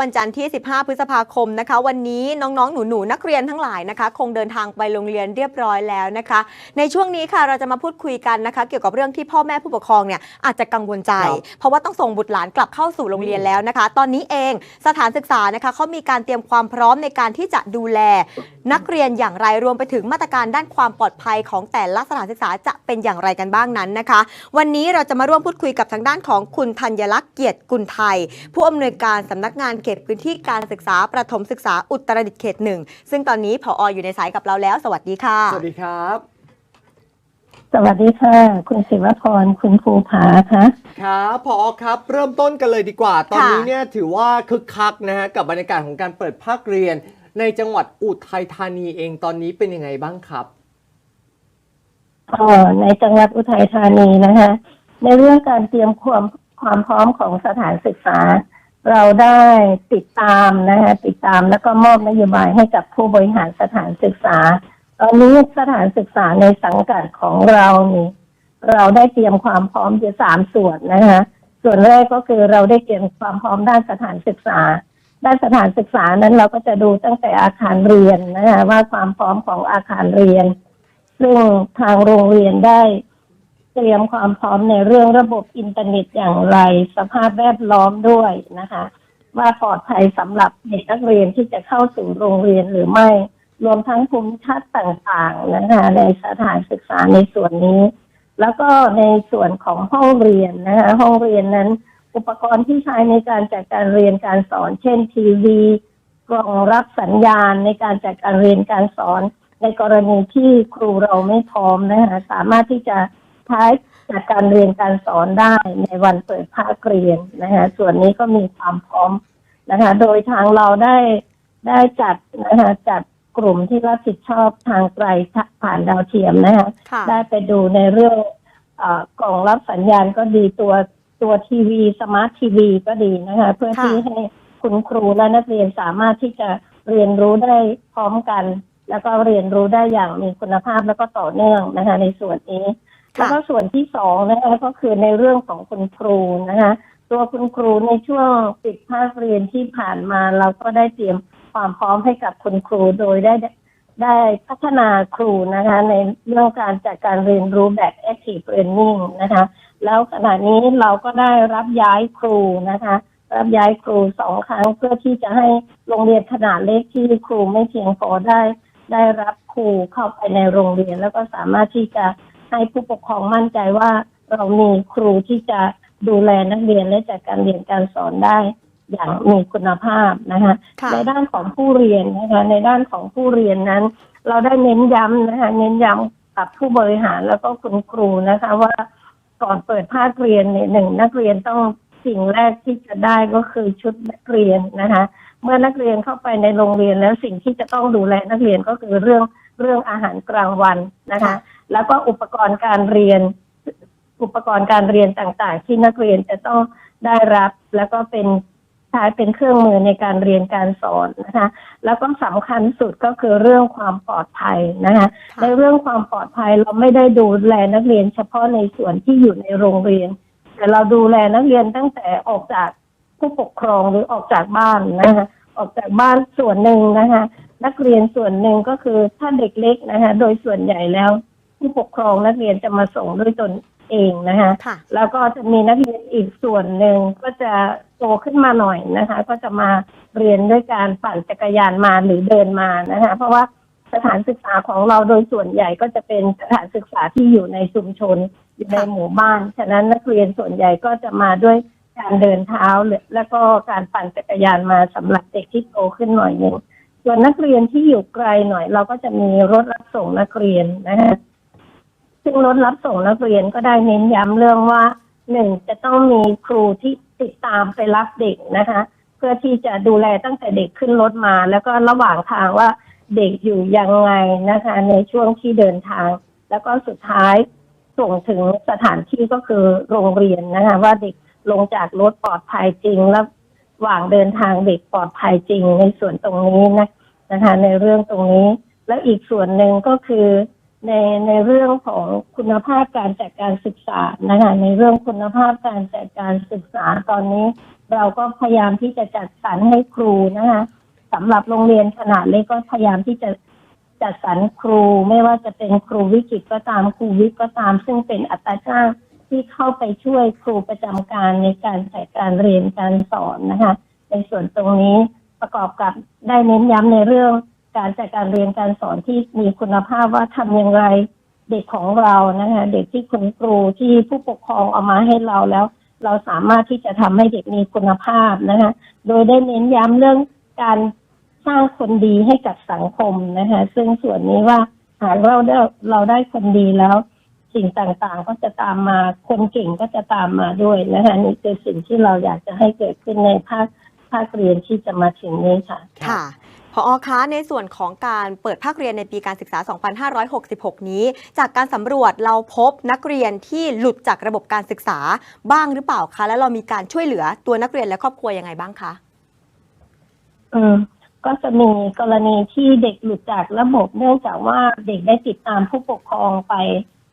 วันจันทร์ที่ 15 พฤษภาคมนะคะ วันนี้น้องๆ หนูๆ นักเรียนทั้งหลายนะคะ คงเดินทางไปโรงเรียนเรียบร้อยแล้วนะคะ ในช่วงนี้ค่ะเราจะมาพูดคุยกันนะคะ เกี่ยวกับเรื่องที่พ่อแม่ผู้ปกครองเนี่ยอาจจะกังวลใจครับเพราะว่าต้องส่งบุตรหลานกลับเข้าสู่โรงเรียนแล้วนะคะ ตอนนี้เองสถานศึกษานะคะเขามีการเตรียมความพร้อมในการที่จะดูแล นักเรียนอย่างไรรวมไปถึงมาตรการด้านความปลอดภัยของแต่ละสถานศึกษาจะเป็นอย่างไรกันบ้างนั้นนะคะ วันนี้เราจะมาร่วมพูดคุยกับทางด้านของคุณธัญลักษณ์เกียรติกุลไทย ผู้อำนวยการสำนักงานเขตพื้นที่การศึกษาประถมศึกษาอุตรดิตถ์เขตหนึ่งซึ่งตอนนี้ผออยู่ในสายกับเราแล้ว สวัสดีค่ะ สวัสดีครับ สวัสดีค่ะ คุณศิวพรคุณภูผาคะครับพอครับ เริ่มต้นกันเลยดีกว่า ตอนนี้ค่ะเนี่ยถือว่าคึกคักนะฮะกับบรรยากาศของการเปิดภาคเรียน ในจังหวัดอุทัยธานีเองตอนนี้เป็นยังไงบ้างครับเอ่อในจังหวัดอุทัยธานีนะคะในเรื่องการเตรียมความความพร้อมของสถานศึกษา เราได้ติดตามนะคะติดตามแล้วก็มอบนโยบายให้กับผู้บริหารสถานศึกษา ตอนนี้สถานศึกษาในสังกัดของเรานี่เราได้เตรียมความพร้อมอยู่สามส่วนนะคะส่วนแรกก็คือเราได้เตรียมความพร้อมด้านสถานศึกษา ด้านสถานศึกษานั้นเราก็จะดูตั้งแต่อาคารเรียนนะคะว่าความพร้อมของอาคารเรียน ซึ่งทางโรงเรียนได้ เตรียมความพร้อมในเรื่องระบบอินเทอร์เน็ตอย่างไร สภาพแวดล้อมด้วยนะคะ ว่าปลอดภัยสำหรับเด็กนักเรียนที่จะเข้าสู่โรงเรียนหรือไม่ รวมทั้งภูมิทัศน์ต่างๆนะคะในสถานศึกษาในส่วนนี้ แล้วก็ในส่วนของห้องเรียนนะคะห้องเรียนนั้น อุปกรณ์ที่ใช้ในการจัดการเรียนการสอน เช่นทีวีกล่องรับสัญญาณในการจัดการเรียนการสอน ในกรณีที่ครูเราไม่พร้อมนะคะสามารถที่จะ ใช้จัดการเรียนการสอนได้ในวันเปิดภาคเรียนนะคะส่วนนี้ก็มีความพร้อมนะคะ โดยทางเราได้ได้จัดนะคะจัดกลุ่มที่รับผิดชอบทางไกลผ่านดาวเทียมนะคะค่ะได้ไปดูในเรื่องเออกล่องรับสัญญาณก็ดีตัวตัวทีวี สมาร์ททีวีก็ดีนะคะ เพื่อค่ะที่ให้คุณครูและนักเรียนสามารถที่จะเรียนรู้ได้พร้อมกัน แล้วก็เรียนรู้ได้อย่างมีคุณภาพแล้วก็ต่อเนื่องนะคะ ในส่วนนี้ แล้วก็ส่วนที่สองนะคะก็คือในเรื่องของคุณครูนะคะตัวคุณครูในช่วงปิดภาคเรียนที่ผ่านมาเราก็ได้เตรียมความพร้อมให้กับคุณครูโดยได้ได้พัฒนาครูนะคะ ในเรื่องการจัดการเรียนรู้แบบ active learning นะคะ แล้วขณะนี้เราก็ได้รับย้ายครูนะคะ รับย้ายครูสองครั้งเพื่อที่จะให้โรงเรียนขนาดเล็กที่ครูไม่เพียงพอได้ ได้รับครูเข้าไปในโรงเรียน แล้วก็สามารถที่จะ ให้ผู้ปกครองมั่นใจว่าเรามีครูที่จะดูแลนักเรียนและจัดการเรียนการสอนได้ อย่างมีคุณภาพนะคะค่ะในด้านของผู้เรียนนะคะในด้านของผู้เรียนนั้น เราได้เน้นย้ำนะคะเน้นย้ำกับผู้บริหารแล้วก็คุณครูนะคะว่าก่อนเปิดภาคเรียนเนี่ยหนึ่งนักเรียนต้องสิ่งแรกที่จะได้ก็คือชุดนักเรียนนะคะ เมื่อนักเรียนเข้าไปในโรงเรียนแล้วสิ่งที่จะต้องดูแลนักเรียนก็คือเรื่อง เรื่องอาหารกลางวันนะคะค่ะแล้วก็อุปกรณ์การเรียน อุปกรณ์การเรียนต่างๆ ที่นักเรียนจะต้องได้รับ แล้วก็เป็นใช้เป็นเครื่องมือในการเรียนการสอนนะคะ แล้วก็สำคัญสุดก็คือเรื่องความปลอดภัยนะคะค่ะในเรื่องความปลอดภัยเราไม่ได้ดูแลนักเรียนเฉพาะในส่วนที่อยู่ในโรงเรียน แต่เราดูแลนักเรียนตั้งแต่ออกจากผู้ปกครองหรือออกจากบ้านนะคะออกจากบ้านส่วนหนึ่งนะคะ นักเรียนส่วนหนึ่งก็คือถ้าเด็กเล็กนะคะโดยส่วนใหญ่แล้วผู้ปกครองนักเรียนจะมาส่งด้วยตนเองนะคะค่ะแล้วก็จะมีนักเรียนอีกส่วนหนึ่งก็จะโตขึ้นมาหน่อยนะคะ ก็จะมาเรียนด้วยการปั่นจักรยานมาหรือเดินมานะคะ เพราะว่าสถานศึกษาของเราโดยส่วนใหญ่ก็จะเป็นสถานศึกษาที่อยู่ในชุมชนอยู่ในค่ะหมู่บ้าน ฉะนั้นนักเรียนส่วนใหญ่ก็จะมาด้วยการเดินเท้าหรือแล้วก็การปั่นจักรยานมาสำหรับเด็กที่โตขึ้นหน่อยหนึ่ง ส่วนนักเรียนที่อยู่ไกลหน่อย เราก็จะมีรถรับส่งนักเรียนนะคะซึ่งรถรับส่งนักเรียนก็ได้เน้นย้ำเรื่องว่าหนึ่งจะต้องมีครูที่ติดตามไปรับเด็กนะคะ เพื่อที่จะดูแลตั้งแต่เด็กขึ้นรถมา แล้วก็ระหว่างทางว่าเด็กอยู่ยังไงนะคะ ในช่วงที่เดินทาง แล้วก็สุดท้ายส่งถึงสถานที่ก็คือโรงเรียนนะคะ ว่าเด็กลงจากรถปลอดภัยจริงแล้ว หว่างเดินทางเด็กปลอดภัยจริงในส่วนตรงนี้นะนะคะ ในเรื่องตรงนี้ แล้วอีกส่วนหนึ่งก็คือในในเรื่องของคุณภาพการจัดการศึกษานะคะในเรื่องคุณภาพการจัดการศึกษาตอนนี้ เราก็พยายามที่จะจัดสรรให้ครูนะคะสำหรับโรงเรียนขนาดเล็กก็พยายามที่จะจัดสรรครูไม่ว่าจะเป็นครูวิจิตก็ตามครูวิทย์ก็ตาม ซึ่งเป็นอัตราจ้าง ที่เข้าไปช่วยครูประจำการในการจัดการเรียนการสอนนะคะ ในส่วนตรงนี้ประกอบกับได้เน้นย้ำในเรื่องการจัดการเรียนการสอนที่มีคุณภาพว่าทำอย่างไรเด็กของเรานะคะเด็กที่คุณครูที่ผู้ปกครองเอามาให้เราแล้ว เราสามารถที่จะทำให้เด็กมีคุณภาพนะคะโดยได้เน้นย้ำเรื่องการสร้างคนดีให้กับสังคมนะคะซึ่งส่วนนี้ว่าหากเราได้เราได้คนดีแล้ว สิ่งต่างๆ ก็จะตามมาคนเก่งก็จะตามมาด้วยนะคะนี่คือสิ่งที่เราอยากจะให้เกิดขึ้นในภาคภาคเรียนที่จะมาถึงนี้ค่ะค่ะพอคะในส่วนของการเปิดภาคเรียนในปีการศึกษา 2566 นี้ จากการสำรวจเราพบนักเรียนที่หลุดจากระบบการศึกษาบ้างหรือเปล่าคะ แล้วเรามีการช่วยเหลือตัวนักเรียนและครอบครัวยังไงบ้างคะอืมก็จะมีกรณีที่เด็กหลุดจากระบบเนื่องจากว่าเด็กได้ติดตามผู้ปกครองไป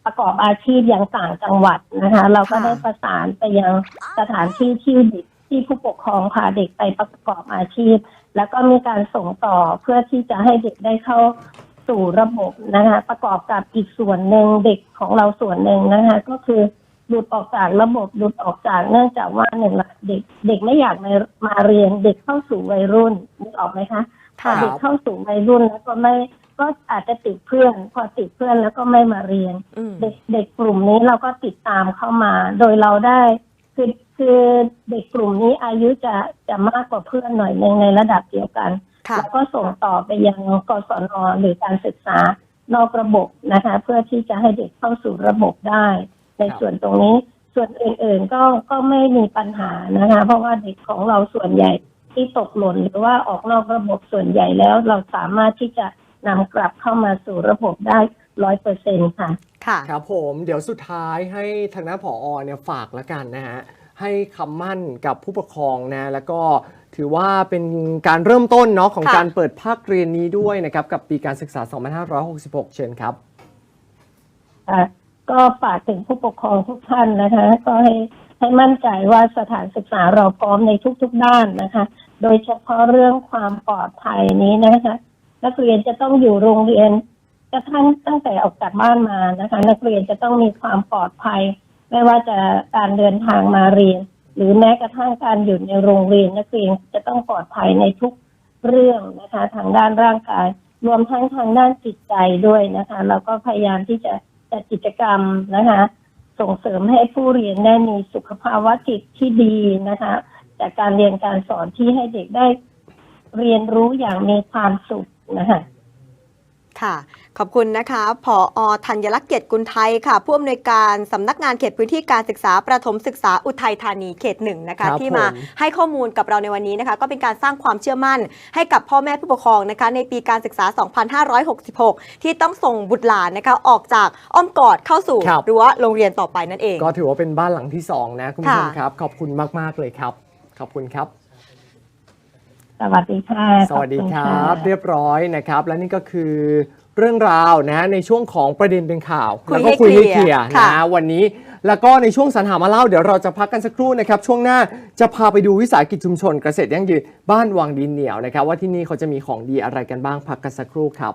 ประกอบอาชีพอย่างต่างจังหวัดนะคะ เราก็ค่ะได้ประสานไปยังสถานที่ที่เด็กที่ผู้ปกครองพาเด็กไปประกอบอาชีพ แล้วก็มีการส่งต่อเพื่อที่จะให้เด็กได้เข้าสู่ระบบนะคะประกอบกับอีกส่วนหนึ่งเด็กของเราส่วนหนึ่งนะคะ ก็คือหลุดออกจากระบบหลุดออกจากเนื่องจากว่าหนึ่งละเด็กเด็กไม่อยากมามาเรียนเด็กเข้าสู่วัยรุ่นนึกออกไหมคะพอค่ะเด็กเข้าสู่วัยรุ่นแล้วก็ไม่ก็อาจจะติดเพื่อน พอติดเพื่อนแล้วก็ไม่มาเรียนอืมเด็กเด็กกลุ่มนี้เราก็ติดตามเข้ามา โดยเราได้ คือคือเด็กกลุ่มนี้อายุจะจะมากกว่าเพื่อนหน่อยหนึงในระดับเดียวกันค่ะแล้วก็ส่งต่อไปยังกศนหรือการศึกษานอกระบบนะคะ เพื่อที่จะให้เด็กเข้าสู่ระบบได้ ในส่วนตรงนี้ส่วนอื่นๆก็ก็ไม่มีปัญหานะคะ เพราะว่าเด็กของเราส่วนใหญ่ที่ตกหล่นหรือว่าออกนอกระบบส่วนใหญ่แล้ว เราสามารถที่จะ นำกลับเข้ามาสู่ระบบได้ร้อยเปอร์เซ็นค่ะ ค่ะ ครับผมเดี๋ยวสุดท้ายให้ทางด้านผอเนี่ยฝากแล้วกันนะฮะให้คำมั่นกับผู้ปกครองนะแล้วก็ถือว่าเป็นการเริ่มต้นเนาะของค่ะ การเปิดภาคเรียนนี้ด้วยนะครับกับปีการศึกษา 2566 เชิญครับ ค่ะก็ฝากถึงผู้ปกครองทุกท่านนะคะ ก็ให้ให้มั่นใจว่าสถานศึกษาเราพร้อมในทุกๆด้านนะคะ โดยเฉพาะเรื่องความปลอดภัยนี้นะคะ นักเรียนจะต้องอยู่โรงเรียนกระทั่งตั้งแต่ออกจากบ้านมานะคะ นักเรียนจะต้องมีความปลอดภัย ไม่ว่าจะการเดินทางมาเรียน หรือแม้กระทั่งการอยู่ในโรงเรียน นักเรียนจะต้องปลอดภัยในทุกเรื่องนะคะ ทางด้านร่างกาย รวมทั้งทางด้านจิตใจด้วยนะคะ เราก็พยายามที่จะจัดกิจกรรมนะคะ ส่งเสริมให้ผู้เรียนได้มีสุขภาวะจิตที่ดีนะคะ จากการเรียนการสอนที่ให้เด็กได้เรียนรู้อย่างมีความสุข นะคะค่ะ ขอบคุณนะคะผอธัญลักษณ์เกียรติกุลไทยค่ะ ผู้อำนวยการสำนักงานเขตพื้นที่การศึกษาประถมศึกษาอุทัยธานีเขตหนึ่งนะคะครับที่มาผมให้ข้อมูลกับเราในวันนี้นะคะ ก็เป็นการสร้างความเชื่อมั่น ให้กับพ่อแม่ผู้ปกครองนะคะ ในปีการศึกษา 2566 ที่ต้องส่งบุตรหลานนะคะออกจากอ้อมกอดเข้าสู่ครับรั้วโรงเรียนต่อไปนั่นเอง ก็ถือว่าเป็นบ้านหลังที่2นะคุณผู้ชมค่ะครับ ขอบคุณมากๆเลยครับ ขอบคุณครับ สวัสดีค่ะ สวัสดีขอณครัะบเรียบร้อยนะครับ และนี่ก็คือเรื่องราวนะในช่วงของประเด็นเป็นข่าวคุยแล้วก็ให้คุยให้เคเคลีลียยร์ร์ค่ะนะวันนี้แล้วก็ในช่วงสรรหามาเล่าเดี๋ยวเราจะพักกันสักครู่นะครับ ช่วงหน้าจะพาไปดูวิสาหกิจชุมชนเกษตรยั่งยืนบ้านวังดินเหนียวนะครับ ว่าที่นี่เขาจะมีของดีอะไรกันบ้างพักกันสักครู่ครับ